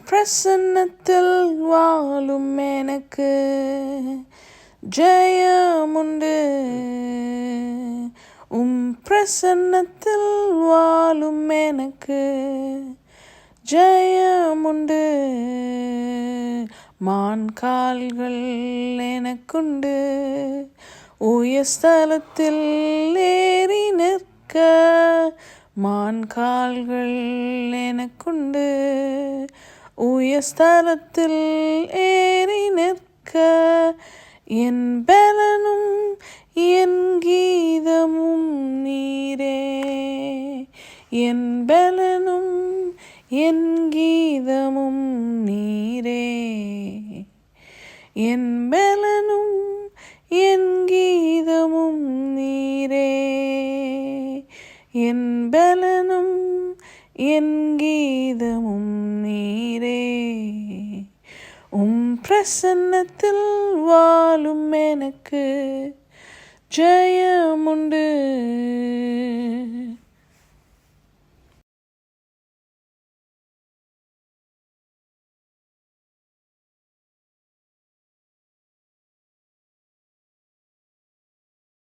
பிரசன்னத்தில் வாழும் எனக்கு ஜெயமுண்டு. உம் பிரசன்னத்தில் வாழும் எனக்கு ஜெயமுண்டு. மான் கால்கள் எனக்குண்டு. உயஸ்தலத்தில் ஏறி நிற்க மான் கால்கள் எனக்குண்டு. உயஸ்தலத்தில் ஏறி நிற்க என் பலனும் என் கீதமும் நீரே. என் பலனும் என் கீதமும் நீரே. என் பலனும் என் கீதமும் நீரே. என் பலனும் என் கீதமும் உம் பிரசன்னத்தில் வாழும் எனக்கு ஜெயமுண்டு.